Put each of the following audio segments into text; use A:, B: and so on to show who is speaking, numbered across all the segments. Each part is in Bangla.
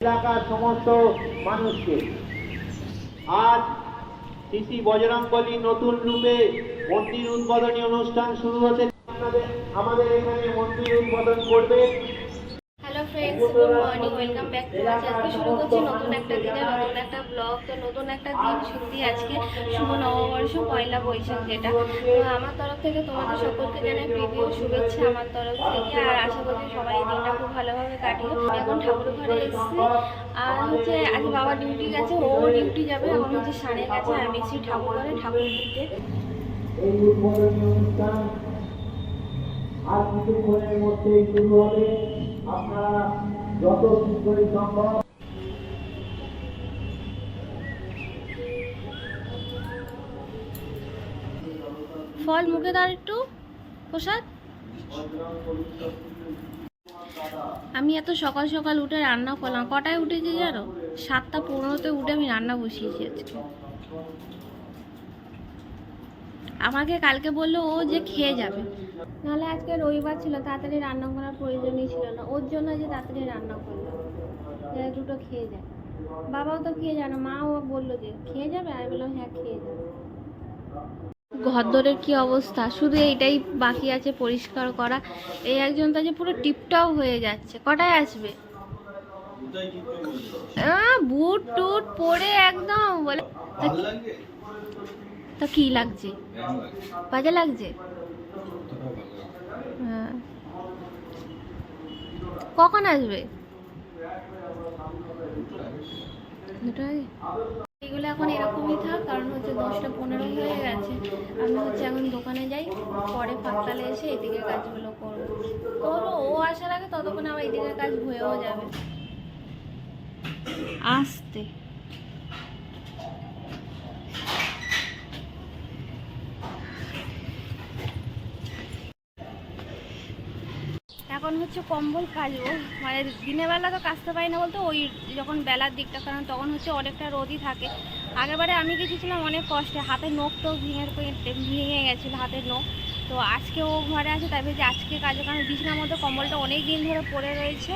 A: এলাকার সমস্ত মানুষকে। আজ শ্রী বজরঙ্গলী নতুন রূপে মন্দির উদ্বোধনী অনুষ্ঠান শুরু হতে আমাদের এখানে মন্দির উদ্বোধন করবে
B: friends good morning welcome back to আজ আজকে শুরু করছি নতুন একটা দিনে নতুন একটা ব্লগ তো নতুন একটা দিন সত্যি আজকে শুভ নববর্ষ, পয়লা বৈশাখ যেটা। তো আমার তরফ থেকে তোমাদের সকলকে জানাই প্রীতি শুভেচ্ছা আমার তরফ থেকে। আর আশা করছি সবাই দিনটা খুব ভালোভাবে কাটিয়ে এখন ঠাকুর ঘরে এসেছি। আর হচ্ছে আজ বাবা ডিউটি গেছে, ও ডিউটি যাবে এখন হচ্ছে সাড়ে গেছে আমি এসেছি ঠাকুর ঘরে ঠাকুর দিতে।
A: আর কিছুক্ষণের মধ্যেই শুরু হবে।
B: ফল মুখে দাঁড় একটু, প্রসাদ। আমি এত সকাল সকাল উঠে রান্না করলাম। কটায় উঠেছি জানো? সাতটা পনেরোতে উঠে আমি রান্না বসিয়েছি আজকে। আমাকে কালকে বলল ও যে খেয়ে যাবে। নাহলে আজকে রবিবার ছিল, তাড়াতাড়ি রান্না করার প্রয়োজনই ছিল না। ওর জন্য যে তাড়াতাড়ি রান্না করলাম যে দুটো খেয়ে যায়। বাবাও তো খেয়ে যায় না, মাও বলল যে, খেয়ে যাবে? আমি বললাম হ্যাঁ খেয়ে যাবে। ঘরদোরের কি অবস্থা? শুধু এইটাই বাকি আছে পরিষ্কার করা। এই একজন তো যে পুরো টিপটাও হয়ে যাচ্ছে। কটায় আসবে? বুট টুট পরে একদম বলে তা কি লাগছে? বাজে লাগছে হ্যাঁ কখন আসবে? এগুলো এখন এরকমই থাক, কারণ হচ্ছে দশটা পনেরো হয়ে গেছে। আমি হচ্ছে এখন দোকানে যাই, পরে ফাঁকতালে এসে এদিকে কাজগুলো করব। করব ও আসার আগে ততক্ষণ আমার এদিকে কাজ হয়েও যাবে। আসতে এখন হচ্ছে কম্বল কাচবো মানে দিনের বেলা তো কাচতে পারি না বলতে ওই যখন বেলার দিকটা, কারণ তখন হচ্ছে অনেকটা রোদই থাকে। আগেরবারে আমি গেছিলাম অনেক কষ্টে হাতের নখ তো ভেঙে ভেঙে গেছিল হাতের নখ। তো আজকে ও ঘরে আছে, তাই ভেবেছি আজকে কাজে, কারণ বিছানার মধ্যে কম্বলটা অনেক দিন ধরে পড়ে রয়েছে।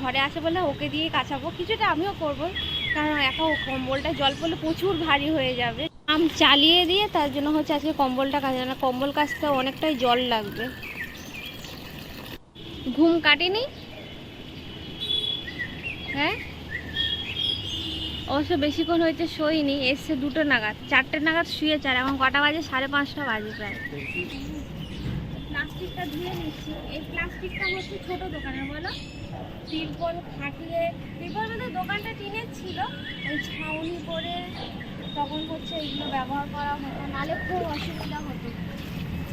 B: ঘরে আছে বলে ওকে দিয়েই কাছাবো কিছুটা আমিও করব, কারণ একা কম্বলটা জল পড়লে প্রচুর ভারী হয়ে যাবে। আম চালিয়ে দিয়ে তার জন্য হচ্ছে আজকে কম্বলটা কাচে না কম্বল কাচতে অনেকটাই জল লাগবে। ঘুম কাটেনি? হ্যাঁ? অবশ্য বেশিক্ষণ হয়েছে শোয়নি, এসছে দুটো নাগাদ। চারটে নাগাদ শুয়েছে, আর এখন কটা বাজে? সাড়ে পাঁচটা বাজে প্রায়। প্লাস্টিকটা ধুয়ে নিচ্ছি। এই প্লাস্টিকটা হচ্ছে ছোট দোকানের, বলো? তিরপল খাটিয়ে, তিরপল মানে দোকানটা টিনের ছিল। ওই ছাউনি করে তখন হচ্ছে এগুলো ব্যবহার করা হতো, নালে খুব অসুবিধা হতো।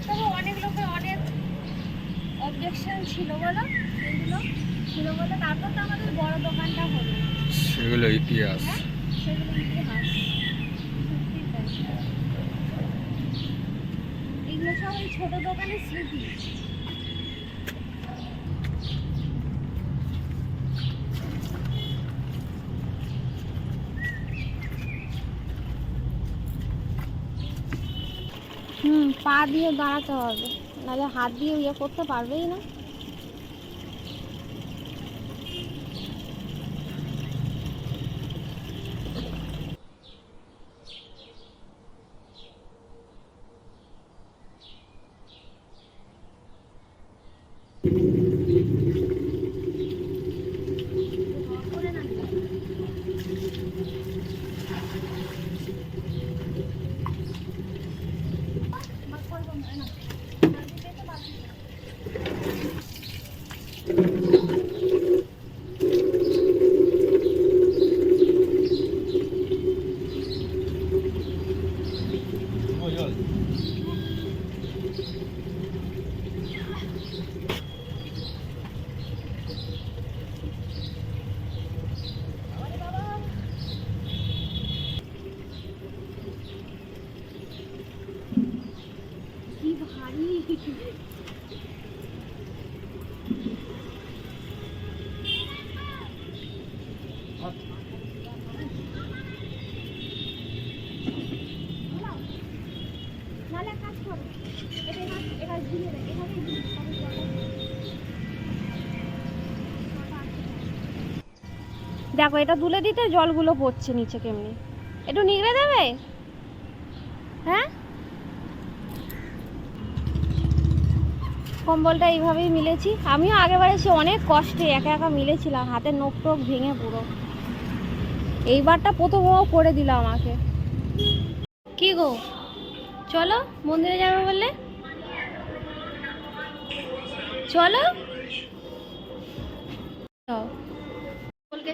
B: তবে অনেক লোকের অনেক অবজেকশন ছিল বলো? এগুলো ছিল বলে। তারপর তো আমাদের বড় দোকানটা হলো।
C: সেগুলো ইতিহাস।
B: হ্যাঁ সেগুলো ইতিহাস। এগুলো সব ওই ছোট দোকানের স্মৃতি। হুম পা দিয়ে দাঁড়াতে হবে। নাহলে হাত দিয়ে ইয়ে করতে পারবেই না। দেখো, এটা তুলে দিতে জলগুলো পড়ছে নিচে কেমনি। একটু নিগড়ে দেবে? হ্যাঁ? কম্বলটা এইভাবেই মিলেছি। আমিও আগেবার এসে অনেক কষ্টে একা একা মিলেছিলাম, হাতের নখ টোক ভেঙে পুরো। এইবারটা প্রথম ও করে দিল আমাকে। কি গো? চলো, মন্দিরে যাবে বললে? চলো।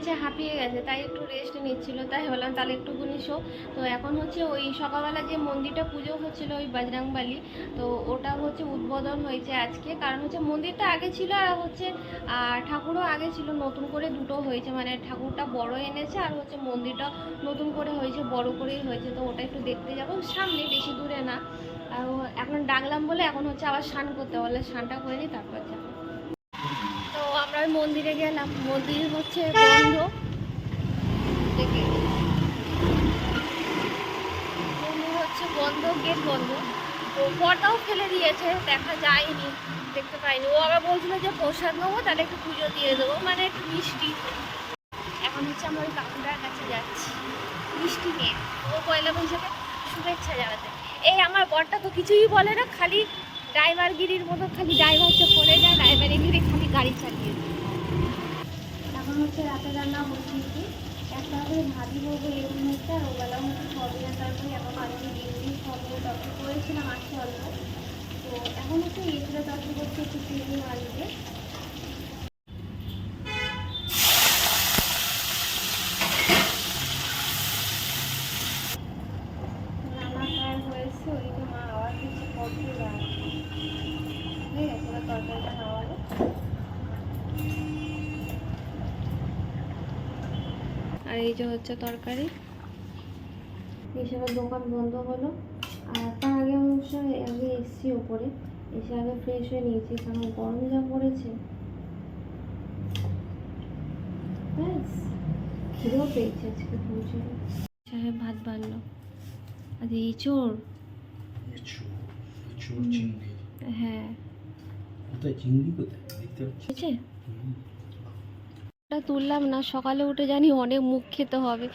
B: গেছে হাঁপিয়ে গেছে, তাই একটু রেস্ট নিচ্ছিল, তাই বললাম, তাহলে একটুখানি শো। তো এখন হচ্ছে ওই সকালবেলা যে মন্দিরটা পুজো হচ্ছিল ওই বজরংবালি, তো ওটা হচ্ছে উদ্বোধন হয়েছে আজকে। কারণ হচ্ছে মন্দিরটা আগে ছিল আর হচ্ছে ঠাকুরও আগে ছিল, নতুন করে দুটো হয়েছে। মানে ঠাকুরটা বড় এনেছে আর হচ্ছে মন্দিরটা নতুন করে হয়েছে, বড় করেই হয়েছে। তো ওটা একটু দেখতে যাব। সামনে, বেশি দূরে না। আর এখন ডাকলাম বলে এখন হচ্ছে আবার স্নান করতে বলে স্নানটা করে নিই তারপর যাব। তো আমরা মন্দিরে গেলাম। মন্দির হচ্ছে বন্ধ। মন্দির হচ্ছে বন্ধ, গেট বন্ধ। তো পর্দাও ফেলে দিয়েছে, দেখা যায়নি, দেখতে পাইনি। ও আবার বলছিল যে প্রসাদ নেব, তাহলে একটু পুজো দিয়ে দেবো মানে একটু মিষ্টি। এখন হচ্ছে আমরা ওই কাকুটার কাছে যাচ্ছি, মিষ্টি নিয়ে। ও পয়লা বৈশাখে শুভেচ্ছা জানাতে। এই আমার বরটা তো কিছুই বলে না, খালি ড্রাইভারগিরির মতো খালি ড্রাইভার হচ্ছে করে যায় ড্রাইভারগিরি গাড়ি চালিয়ে। এখন হচ্ছে রাতে রান্না বসিয়েছি। একটা করে ভাবি বলব এরকম হচ্ছে আর ওবেলা হচ্ছে সবিনা তরকারি। এখন আজকে ডিমটি সবিনা তরকারি করেছিলাম আজকে অল্প। তো এখন হচ্ছে এইগুলো তরকারি করছে একটু চিংড়ি মাছ দিয়ে রান্না প্রায় হয়েছে ওইদিকে মা আওয়াজ দিচ্ছে কফি দাও ঠিক আছে এবার তরকারিটা নামাবো আর এই যে হচ্ছে তরকারি। এসবের দোকান বন্ধ হলো। আর তার আগে আমি অবশ্য আগে এসছি ওপরে। এসে আগে ফ্রেশ হয়ে নিয়েছি কারণ গরম যা পড়েছে। ব্যাস খিদেও পেয়েছে আজকে সাহেব ভাত বাড়লো। আজ ইঁচড়
C: চিংড়ি।
B: হ্যাঁ।
C: চিংড়ি কোথায়? দেখতে পাচ্ছি?
B: হয়েছে তুললাম না, সকালে উঠে জানি অনেক মুখ খেতে হবে,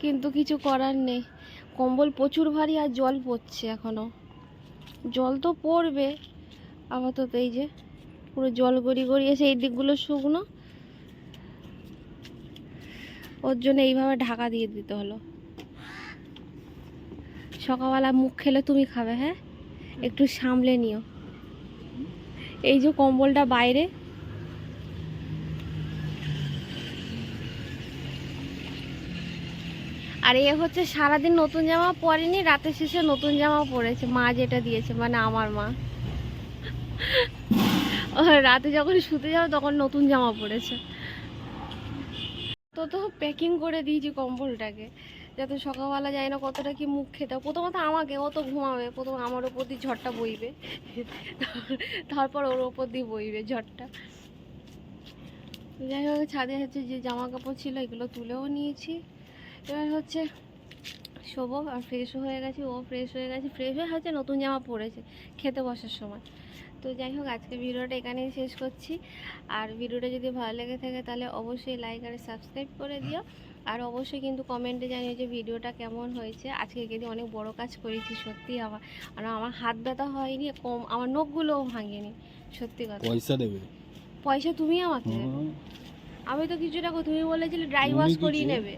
B: কিন্তু কিছু করার নেই। কম্বল প্রচুর ভারী আর জল পড়ছে এখনও। জল তো পড়বে, আপাতত এই যে পুরো জল গড়ি গড়িয়েছে এই দিকগুলো শুকনো। ওর জন্য এইভাবে ঢাকা দিয়ে দিতে হলো। সকালবেলা মুখ খেলে তুমি খাবে হ্যাঁ? একটু সামলে নিও। এই যে কম্বলটা বাইরে আর এ হচ্ছে সারাদিন নতুন জামা পরেনি রাতের শেষে নতুন জামা পরেছে। মা যেটা দিয়েছে মানে আমার মা। রাতে যখন শুতে যাও তখন নতুন জামা পরেছে। তো তো প্যাকিং করে দিয়েছি কম্বলটাকে, যাতে সকালবেলা যায় না কতটা কি মুখ খেতে। প্রথমত আমাকে, ও তো ঘুমাবে, প্রথম আমার ওপর দিয়ে ঝড়টা বইবে। তারপর ওর ওপর দিয়ে বইবে ঝড়টা। যাই হোক, ছাদে হচ্ছে যে জামা কাপড় ছিল, এগুলো তুলেও নিয়েছি। এবার হচ্ছে শোবো আর ফ্রেশও হয়ে গেছে ও ফ্রেশ হয়ে গেছে ফ্রেশ হয়ে হচ্ছে নতুন জামা পরেছে খেতে বসার সময়। তো যাই হোক আজকে ভিডিওটা এখানেই শেষ করছি। আর ভিডিওটা যদি ভালো লেগে থাকে তাহলে অবশ্যই লাইক আর সাবস্ক্রাইব করে দিও। আর অবশ্যই কিন্তু কমেন্টে জানিও যে ভিডিওটা কেমন হয়েছে। আজকে কিন্তু অনেক বড় কাজ করেছি সত্যি আমার। আর আমার হাত ব্যথা হয়নি কম আমার নখগুলোও ভাঙেনি সত্যি কথা।
C: পয়সা দেবে?
B: পয়সা তুমি আমাকে। আমি তো কিছু টাকা তুমি বলেছিলে ড্রাই ওয়াশ করিয়ে নেবে।